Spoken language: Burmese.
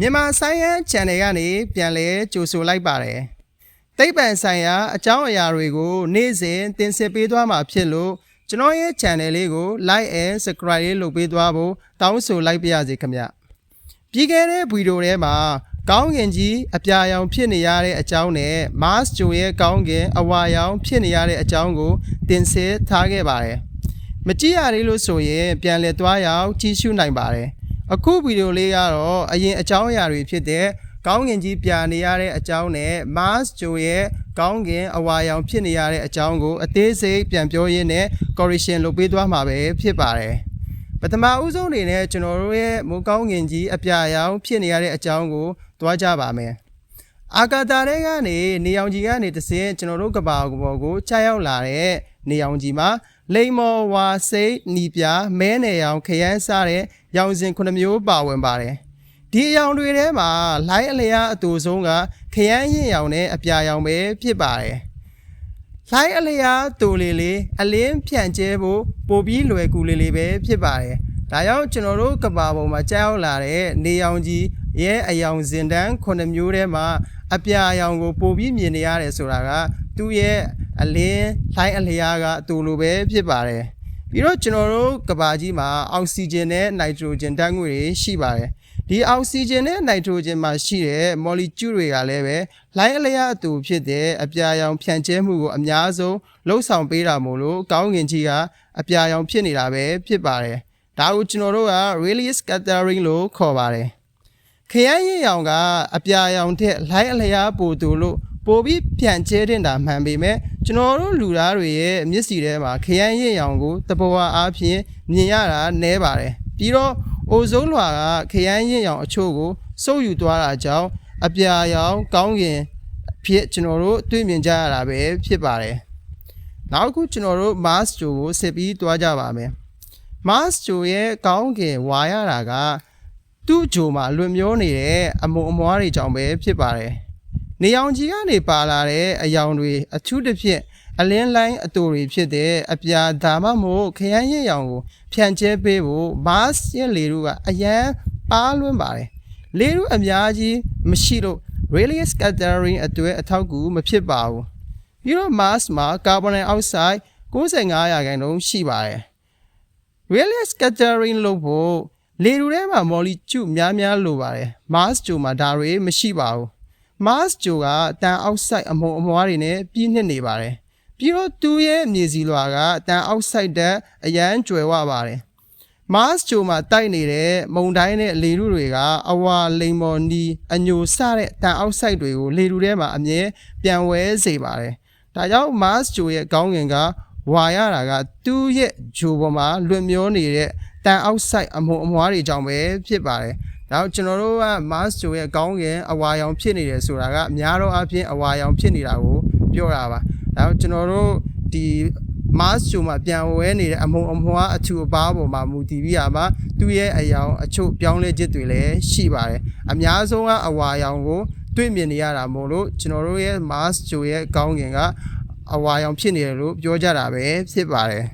မြန်မာဆိုင်ရန် channel ကနေပြန်လဲကြိုဆိုလိုက်ပါတယ်။သိပ္ပံဆိုင်ရာအကြောင်းအရာတွေကို နေ့စဉ်တင်ဆက်ပေးသွားမှာဖြစ်လို့ကျွန်တော်ရဲ့ channel လေးကို like and subscribe လေးလုပ်ပေးသွားဖို့တောင်းဆိုလိုက်ပါရစေခင်ဗျ။ပြီးခဲ့တဲ့ဗီဒီယိုထဲမှာကောင်းကင်ကြီးအပြာရောင်ဖြစ်နေရတဲ့အကြောင်းနဲ့ Mars ဂျိုရဲ့ကောင်းကင်အဝါရောင်ဖြစ်နေရတဲ့အကြောင်းကို တင်ဆက်ထားခဲ့ပါတယ်။မကြည့်ရသေးလို့ဆိုရင်ပြန်လည်သွားရောက်ကြည့်ရှုနိုင်ပါတယ် အခုဗီဒီယိုလေးကတော့အရင်အကြောင်းအရာတွေဖြစ်တဲ့ကောင်းကင်ကြီးပြာနေရတဲ့အကြောင်းနဲ့ Mars ဂျိုရဲ့ကောင်းကင်အဝါရောင်ဖြစ်နေရတဲ့အကြောင်းကိုအသေးစိတ်ပြန်ပြောရင်းနဲ့ correction လုပ်ပေးသွားမှာပဲဖြစ်ပါတယ်ပထမဦးဆုံးအနေနဲ့ကျွန်တော်တို့ရဲ့မိုးကောင်းကင်ကြီးအပြာရောင်ဖြစ်နေရတဲ့အကြောင်းကိုသွားကြပါမယ်အာကာတာတွေကနေနေအောင်ကြီးကနေတဆင်းကျွန်တော်တို့ကဘာပေါ်ကိုချရောက်လာတဲ့နေအောင်ကြီးမှာ လိမ္မော်ဝါစိတ်နီပြမဲနယ်ရောင်ခရမ်းစားတဲ့ရောင်စဉ်ခုနှစ်မျိုးပါဝင်ပါတယ်ဒီအရောင်တွေထဲမှာလိုင်းအလျားအတူဆုံးကခရမ်းရင်ရောင်နဲ့အပြာရောင်ပဲဖြစ်ပါတယ်လိုင်းအလျားတူလေးလေးအလင်းဖြန့်ကျဲဖို့ပိုပြီးလွယ်ကူလေးလေးပဲဖြစ်ပါတယ်ဒါကြောင့်ကျွန်တော်တို့ကဘာပေါ်မှာကြောက်လာတဲ့နေရောင်ကြီးရဲ့အယောင်စင်တန်းခုနှစ်မျိုးထဲမှာအပြာရောင်ကိုပိုပြီးမြင်နေရတယ်ဆိုတာကသူ့ရဲ့ အလင်းလိုင်းအလျားကအတူလိုပဲဖြစ်ပါတယ်ပြီးတော့ကျွန်တော်တို့ကဘာကြီးမှာအောက်ဆီဂျင်နဲ့နိုက်ထရိုဂျင်ဓာတ်ငွေ့တွေရှိပါတယ်ဒီအောက်ဆီဂျင်နဲ့နိုက်ထရိုဂျင်မှာရှိတဲ့မော်လီကျူးတွေကလည်းပဲလိုင်းအလျားအတူဖြစ်တဲ့အပြာရောင်ဖြန့်ကျဲမှုကိုအများဆုံးလှုပ်ဆောင်ပေးတာမို့လို့ကောင်းကင်ကြီးကအပြာရောင်ဖြစ်နေတာပဲဖြစ်ပါတယ်ဒါကိုကျွန်တော်တို့က radius scattering လို့ခေါ်ပါတယ်ခရမ်းရင်ရောင်ကအပြာရောင်တဲ့လိုင်းအလျားပိုတူလို့ပိုပြီးပြန်ကျဲတင်တာမှန်ပေမဲ့ ကျွန်တော်တို့လူသားတွေရဲ့မျက်စိထဲမှာခရမ်းရင်ရောင်ကိုတဘောအားဖြင့်မြင်ရတာနည်းပါတယ်ပြီးတော့အိုဇုံးလွှာကခရမ်းရင်ရောင်အချို့ကိုစုပ်ယူသွားတာကြောင့်အပြာရောင်ကောင်းကင်ဖြစ်ကျွန်တော်တို့တွေ့မြင်ကြရတာပဲဖြစ်ပါတယ်နောက်တစ်ခုကျွန်တော်တို့ Mars ဂျိုကိုဆက်ပြီးတွားကြပါမယ် Mars ဂျိုရဲ့ကောင်းကင်ဝါရတာကသူ့ဂျိုမှာလွင်မျောနေတဲ့အမုံအမွားတွေကြောင့်ပဲဖြစ်ပါတယ်။ နေအောင်ကြီးကနေပါလာတဲ့အယောင်တွေအထူးသဖြင့်အလင်းလိုင်းအတူတွေဖြစ်တဲ့အပြာဒါမှမဟုတ်ခရမ်းရစ်ရောင်ကို ဖြန့်ကျဲပေးဖို့မတ်စ်ရဲ့လေတို့ကအရန်ပါလွန်းပါတယ်။လေတို့အများကြီးမရှိလို့ radius scattering အတွက်အထောက်အကူမဖြစ်ပါဘူး။ပြီးတော့ Mars မှာကာဗွန်ဒိုင်အောက်ဆိုက်95ရာခိုင်နှုန်းရှိပါတယ်။ radius scattering လို့ဖို့လေတူထဲမှာမော်လီကျူများများလိုပါတယ်။ Mars ဂျိုမှာဒါတွေမရှိပါဘူး။ Mars ဂျိုကတန်အောက်ဆိုက်အမုံအမွားတွေနဲ့ပြည့်နှစ်နေပါတယ်။ပြီးတော့သူ့ရဲ့မြေစီလွှာကတန်အောက်ဆိုက်တဲ့အရန်ကျွယ်ဝပါတယ်။ Mars ဂျိုမှာတိုက်နေတဲ့မုန်တိုင်းနဲ့လေထုတွေကအဝါလိမ်မော်နီအညိုစတဲ့တန်အောက်ဆိုက်တွေကိုလေထုထဲမှာအမြဲပြန်ဝဲစေပါတယ်။ဒါကြောင့် Mars ဂျိုရဲ့ကောင်းကင်ကဝါရတာကသူ့ရဲ့ဂျိုပေါ်မှာလွတ်မျောနေတဲ့တန်အောက်ဆိုက်အမုံအမွားတွေကြောင့်ပဲဖြစ်ပါတယ်။ နောက်ကျွန်တော်တို့က Mars ဂျိုရဲ့ကောင်းကင်အဝါရောင်ဖြစ်နေတယ်ဆိုတာကအများတော့အပြင်အဝါရောင်ဖြစ်နေတာကိုပြောတာပါ။နောက်ကျွန်တော်တို့ဒီ Mars ဂျိုမှာပြန်ဝဲနေတဲ့အမုံအမွားအထူအပါပေါ်မှာမူတည်ပြီးတာမှာသူ့ရဲ့အယောင်အချို့ပြောင်းလဲချက်တွေလည်းရှိပါတယ်။အများဆုံးကအဝါရောင်ကိုတွေ့မြင်နေရတာမို့လို့ကျွန်တော်တို့ရဲ့ Mars ဂျိုရဲ့ကောင်းကင်ကအဝါရောင်ဖြစ်နေတယ်လို့ပြောကြတာပဲဖြစ်ပါတယ်